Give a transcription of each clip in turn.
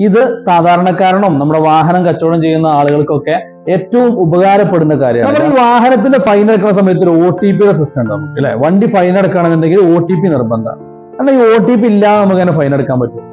ഇത് സാധാരണക്കാരനും നമ്മുടെ വാഹനം കച്ചവടം ചെയ്യുന്ന ആളുകൾക്കൊക്കെ ഏറ്റവും ഉപകാരപ്പെടുന്ന കാര്യമാണ്. നമ്മൾ ഈ വാഹനത്തിന്റെ ഫൈൻ അടക്കുന്ന സമയത്ത് ഒരു ഒ ടി പിയുടെ സിസ്റ്റം ഉണ്ട് നമുക്ക് അല്ലെ? വണ്ടി ഫൈൻ അടക്കുകയാണെന്നുണ്ടെങ്കിൽ ഒ ടി പി നിർബന്ധമാണ് അല്ലെങ്കിൽ ഒ ടി പി ഇല്ലാതെ നമുക്ക് അങ്ങനെ ഫൈൻ അടക്കാൻ പറ്റും?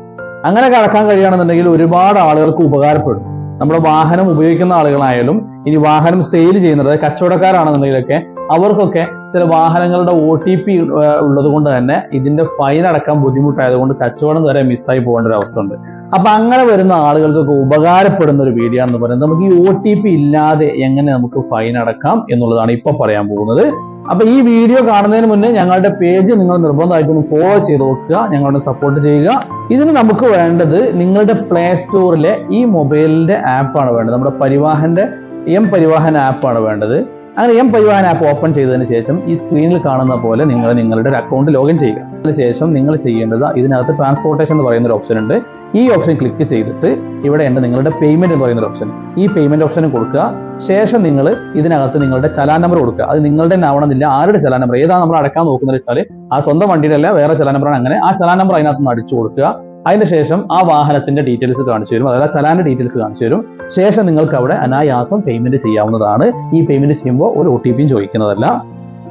അങ്ങനെ കടക്കാൻ കഴിയുകയാണെന്നുണ്ടെങ്കിൽ ഒരുപാട് ആളുകൾക്ക് ഉപകാരപ്പെടും. നമ്മുടെ വാഹനം ഉപയോഗിക്കുന്ന ആളുകളായാലും ഇനി വാഹനം സെയിൽ ചെയ്യുന്നത് കച്ചവടക്കാരാണെന്നുണ്ടെങ്കിലൊക്കെ അവർക്കൊക്കെ ചില വാഹനങ്ങളുടെ ഒ ടി പി ഉള്ളത് കൊണ്ട് തന്നെ ഇതിന്റെ ഫൈൻ അടക്കാൻ ബുദ്ധിമുട്ടായതുകൊണ്ട് കച്ചവടം വരെ മിസ്സായി പോകേണ്ട ഒരു അവസ്ഥ ഉണ്ട് അപ്പൊ അങ്ങനെ വരുന്ന ആളുകൾക്കൊക്കെ ഉപകാരപ്പെടുന്ന ഒരു വീഡിയോ എന്ന് പറയുന്നത് നമുക്ക് ഈ ഒ ടി പി ഇല്ലാതെ എങ്ങനെ നമുക്ക് ഫൈൻ അടക്കാം എന്നുള്ളതാണ് ഇപ്പൊ പറയാൻ പോകുന്നത്. അപ്പൊ ഈ വീഡിയോ കാണുന്നതിന് മുന്നേ ഞങ്ങളുടെ പേജ് നിങ്ങൾ നിർബന്ധമായിട്ടും ഫോളോ ചെയ്ത് നോക്കുക. ഞങ്ങളോട് സപ്പോർട്ട് ചെയ്യുക. ഇതിന് നമുക്ക് വേണ്ടത് നിങ്ങളുടെ പ്ലേ സ്റ്റോറിലെ ഈ മൊബൈലിന്റെ ആപ്പാണ് വേണ്ടത്. നമ്മുടെ പരിവാഹന്റെ എം പരിവാഹൻ ആപ്പാണ് വേണ്ടത്. അങ്ങനെ എം പരിവാഹൻ ആപ്പ് ഓപ്പൺ ചെയ്തതിന് ശേഷം ഈ സ്ക്രീനിൽ കാണുന്ന പോലെ നിങ്ങൾ നിങ്ങളുടെ ഒരു അക്കൗണ്ട് ലോഗിൻ ചെയ്യുക. അതിനുശേഷം നിങ്ങൾ ചെയ്യേണ്ടത് ഇതിനകത്ത് ട്രാൻസ്പോർട്ടേഷൻ എന്ന് പറയുന്ന ഒരു ഓപ്ഷൻ ഉണ്ട്. ഈ ഓപ്ഷൻ ക്ലിക്ക് ചെയ്തിട്ട് ഇവിടെ ഉണ്ട് നിങ്ങളുടെ പേയ്മെന്റ് എന്ന് പറയുന്ന ഒരു ഓപ്ഷൻ ഈ പേയ്മെന്റ് ഓപ്ഷൻ കൊടുക്കുക. ശേഷം നിങ്ങൾ ഇതിനകത്ത് നിങ്ങളുടെ ചലാൻ നമ്പർ കൊടുക്കുക. അത് നിങ്ങളുടെ തന്നെ ആവണമെന്നില്ല. ആരുടെ ചലാൻ നമ്പർ ഏതാണ് നമ്മൾ അടക്കാൻ നോക്കുന്നത് വെച്ചാൽ ആ സ്വന്തം വണ്ടിയുടെ അല്ല വേറെ ചലാൻ നമ്പറാണ് അങ്ങനെ ആ ചലാൻ നമ്പർ അതിനകത്ത് നിന്ന് അടിച്ചു കൊടുക്കുക. അതിനുശേഷം ആ വാഹനത്തിന്റെ ഡീറ്റെയിൽസ് കാണിച്ചു തരും. അതായത് ചലാന്റെ ഡീറ്റെയിൽസ് കാണിച്ചു തരും. ശേഷം നിങ്ങൾക്ക് അവിടെ അനായാസം പേയ്മെന്റ് ചെയ്യാവുന്നതാണ്. ഈ പേയ്മെന്റ് ചെയ്യുമ്പോൾ ഒരു ഒ ടി പിയും ചോദിക്കുന്നതല്ല.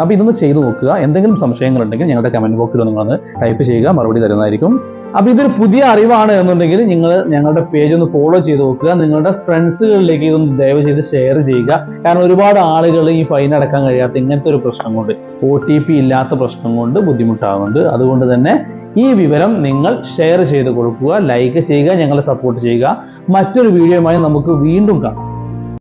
അപ്പൊ ഇതൊന്ന് ചെയ്തു നോക്കുക. എന്തെങ്കിലും സംശയങ്ങൾ ഉണ്ടെങ്കിൽ ഞങ്ങളുടെ കമന്റ് ബോക്സിൽ നിങ്ങളൊന്ന് ടൈപ്പ് ചെയ്യുക. മറുപടി തരുന്നതായിരിക്കും. അപ്പൊ ഇതൊരു പുതിയ അറിവാണ് എന്നുണ്ടെങ്കിൽ നിങ്ങൾ ഞങ്ങളുടെ പേജ് ഒന്ന് ഫോളോ ചെയ്ത് നോക്കുക. നിങ്ങളുടെ ഫ്രണ്ട്സുകളിലേക്ക് ഇതൊന്ന് ദയവ് ചെയ്ത് ഷെയർ ചെയ്യുക. കാരണം ഒരുപാട് ആളുകൾ ഈ ഫൈൻ അടക്കാൻ കഴിയാത്ത ഇങ്ങനത്തെ ഒരു പ്രശ്നം കൊണ്ട് ഒ ടി പി ഇല്ലാത്ത പ്രശ്നം കൊണ്ട് ബുദ്ധിമുട്ടാകുന്നുണ്ട് അതുകൊണ്ട് തന്നെ ഈ വിവരം നിങ്ങൾ ഷെയർ ചെയ്ത് കൊടുക്കുക ലൈക്ക് ചെയ്യുക ഞങ്ങളെ സപ്പോർട്ട് ചെയ്യുക. മറ്റൊരു വീഡിയോയുമായി നമുക്ക് വീണ്ടും കാണാം.